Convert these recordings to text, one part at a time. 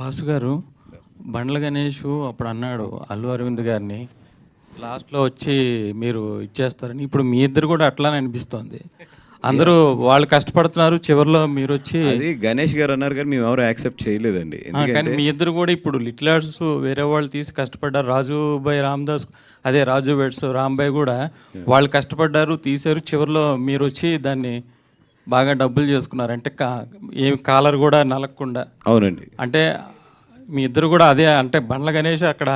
వాసు గారు బండ్ల గణేష్ అప్పుడు అన్నాడు అల్లు అరవింద్ గారిని లాస్ట్లో వచ్చి మీరు ఇచ్చేస్తారని. ఇప్పుడు మీ ఇద్దరు కూడా అట్లానే అనిపిస్తోంది. అందరూ వాళ్ళు కష్టపడుతున్నారు చివరిలో మీరు వచ్చి అది గణేష్ గారు అన్నారు కానీ మేము ఎవరు యాక్సెప్ట్ చేయలేదండి. కానీ మీ ఇద్దరు కూడా ఇప్పుడు లిటిల్ ఆర్ట్స్ వేరే వాళ్ళు తీసి కష్టపడ్డారు. రాజుబాయ్ రామదాస్ అదే రాజు వెడ్స్ రాంబాయ్ కూడా వాళ్ళు కష్టపడ్డారు తీశారు చివరిలో మీరు వచ్చి దాన్ని బాగా డబ్బులు చేసుకున్నారు. అంటే కా ఏం కాలర్ కూడా నలగకుండా అవునండి. అంటే మీ ఇద్దరు కూడా అదే అంటే బండ్ల గణేష్ అక్కడ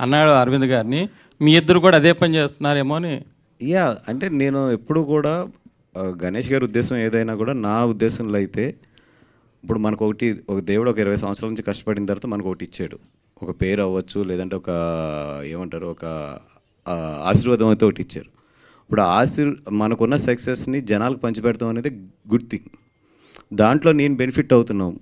అన్నాడు అరవింద్ గారిని. మీ ఇద్దరు కూడా అదే పని చేస్తున్నారేమో అని. యా అంటే నేను ఎప్పుడు కూడా ఆ, గణేష్ గారి ఉద్దేశం ఏదైనా కూడా నా ఉద్దేశంలో అయితే ఇప్పుడు మనకు ఒకటి ఒక దేవుడు ఒక ఇరవై సంవత్సరాల నుంచి కష్టపడిన తర్వాత మనకు ఒకటి ఇచ్చాడు. ఒక పేరు అవ్వచ్చు లేదంటే ఒక ఏమంటారు ఒక ఆ, ఆశీర్వాదం అయితే ఒకటి ఇచ్చారు. ఇప్పుడు ఆశీర్ మనకున్న సక్సెస్ని జనాలకు పంచిపెడతాం అనేది గుడ్ థింగ్ దాంట్లో నేను బెనిఫిట్ అవుతున్నాం.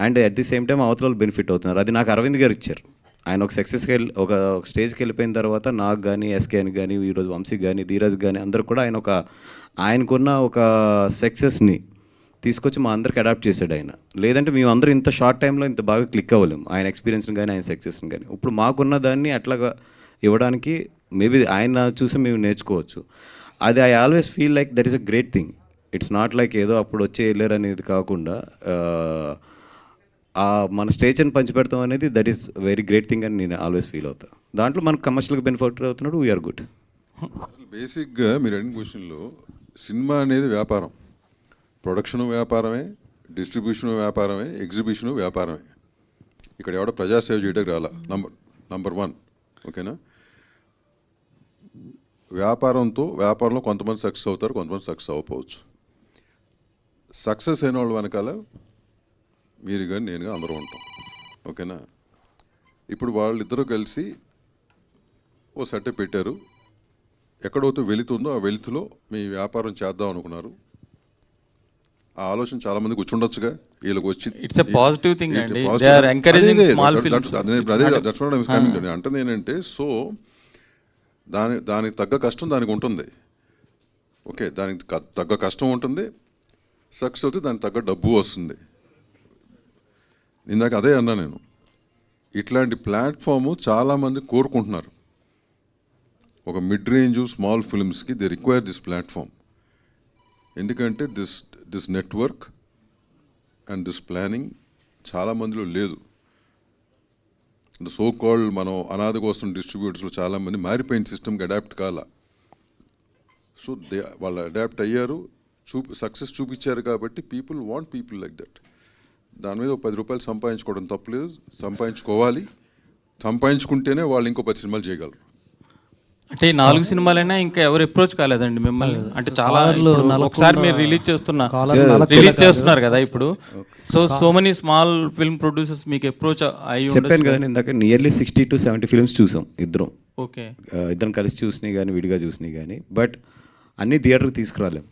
And at the same time అవతల బెనిఫిట్ అవుతున్నారు. అది నాకు అరవింద్ గారు ఇచ్చారు. ఆయన ఒక సక్సెస్కి వెళ్ళి ఒక స్టేజ్కి వెళ్ళిపోయిన తర్వాత నాకు కానీ ఎస్కే అని కానీ ఈరోజు వంశీ కానీ ధీరజ్ కానీ అందరు కూడా ఆయన ఒక ఆయనకున్న ఒక సక్సెస్ని తీసుకొచ్చి మా అందరికి అడాప్ట్ చేశాడు ఆయన. లేదంటే మేము అందరూ ఇంత షార్ట్ టైంలో ఇంత బాగా క్లిక్ అవ్వలేము ఆయన ఎక్స్పీరియన్స్ని కానీ ఆయన సక్సెస్ని కానీ ఇప్పుడు మాకున్న దాన్ని అట్లాగా ఇవ్వడానికి మేబీ ఆయన చూసి మేము నేర్చుకోవచ్చు. అది I always feel like that is a great thing it's not like ఏదో అప్పుడు వచ్చి వెళ్ళారు అనేది కాకుండా ఆ, మన స్టేజ్ని పంచిపెడతాం అనేది that is very great thing అని నేను ఆల్వేస్ ఫీల్ అవుతా. దాంట్లో మనకు కమర్షియల్గా బెనిఫిట్ అవుతున్నాడు వీఆర్ గుడ్ అసలు బేసిక్గా మీరు అడిగిన క్వశ్చన్లో సినిమా అనేది వ్యాపారం. ప్రొడక్షన్ వ్యాపారమే డిస్ట్రిబ్యూషన్ వ్యాపారమే ఎగ్జిబిషన్ వ్యాపారమే. ఇక్కడ ఎవడో ప్రజాసేవ చేయడానికి రాలా నంబర్ నంబర్ వన్ ఓకేనా వ్యాపారంతో వ్యాపారంలో కొంతమంది సక్సెస్ అవుతారు కొంతమంది సక్సెస్ అవ్వకపోవచ్చు సక్సెస్ అయిన వాళ్ళ వెనకాల మీరు కానీ నేను కానీ అందరూ ఉంటాం ఓకేనా ఇప్పుడు వాళ్ళిద్దరూ కలిసి ఓ సెట్ పెట్టారు ఎక్కడైతే వెళుతుందో ఆ వెలుతులో మీ వ్యాపారం చేద్దాం అనుకున్నారు ఆ ఆలోచన చాలా మందికి వచ్చి ఉండొచ్చుగా వీళ్ళకి వచ్చి అండి. coming to. నేను అంటుంది ఏంటంటే సో దాని దానికి తగ్గ కష్టం దానికి ఉంటుంది. ఓకే దానికి తగ్గ కష్టం ఉంటుంది. సక్సెస్ అయితే దానికి తగ్గ డబ్బు వస్తుంది. ఇందాక అదే అన్నా నేను. ఇట్లాంటి ప్లాట్ఫామ్ చాలామంది కోరుకుంటున్నారు. ఒక మిడ్ రేంజ్ స్మాల్ ఫిల్మ్స్కి దే రిక్వైర్ దిస్ ప్లాట్ఫామ్. ఎందుకంటే this this network and this planning చాలా మందిలో లేదు. సో కాల్డ్ మనం అనాథ కోసం డిస్ట్రిబ్యూటర్స్లో చాలామంది మారిపోయిన సిస్టమ్కి అడాప్ట్ కాల. సో దే వాళ్ళు అడాప్ట్ అయ్యారు చూపి సక్సెస్ చూపించారు కాబట్టి people want people like that దాని మీద ఒక పది రూపాయలు సంపాదించుకోవడం తప్పలేదు సంపాదించుకోవాలి. సంపాదించుకుంటేనే వాళ్ళు ఇంకో పది సినిమాలు చేయగలరు. అంటే ఈ నాలుగు సినిమాలైనా ఇంకా ఎవరు అప్రోచ్ కాలేదండి మిమ్మల్ని. అంటే చాలా ఒకసారి మీరు రిలీజ్ చేస్తున్నా రిలీజ్ చేస్తున్నారు కదా ఇప్పుడు. So so many small film producers మీకు అప్రోచ్ అయ్యి చెప్పాను కదా. ఇందాక nearly sixty to seventy films చూసాం ఇద్దరం. ఓకే ఇద్దరం కలిసి చూసినాయి కానీ విడిగా చూసినాయి కానీ బట్ అన్ని థియేటర్కి తీసుకురాలేం.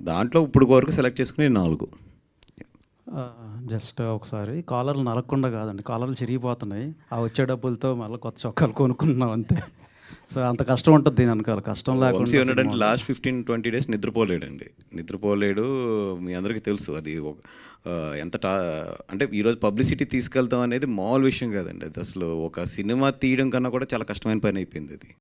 దాంట్లో ఇప్పుడు వరకు సెలెక్ట్ చేసుకునే నాలుగు. జస్ట్ ఒకసారి. కాలర్లు నలగకుండా కాదండి. కాలర్లు చిరిగిపోతున్నాయి. ఆ వచ్చే డబ్బులతో మళ్ళీ కొత్త చొక్కాలు కొనుక్కున్నాం అంతే. సో అంత కష్టం ఉంటుంది దీని వెనకాల. కష్టం లేకుండా లాస్ట్ ఫిఫ్టీన్ ట్వంటీ డేస్ నిద్రపోలేడండి. నిద్రపోలేడు మీ అందరికీ తెలుసు అది ఒక ఎంత టా అంటే ఈరోజు పబ్లిసిటీ తీసుకెళ్తాం అనేది మామూలు విషయం కాదండి. అది అసలు ఒక సినిమా తీయడం కన్నా కూడా చాలా కష్టమైన పని అయిపోయింది అది.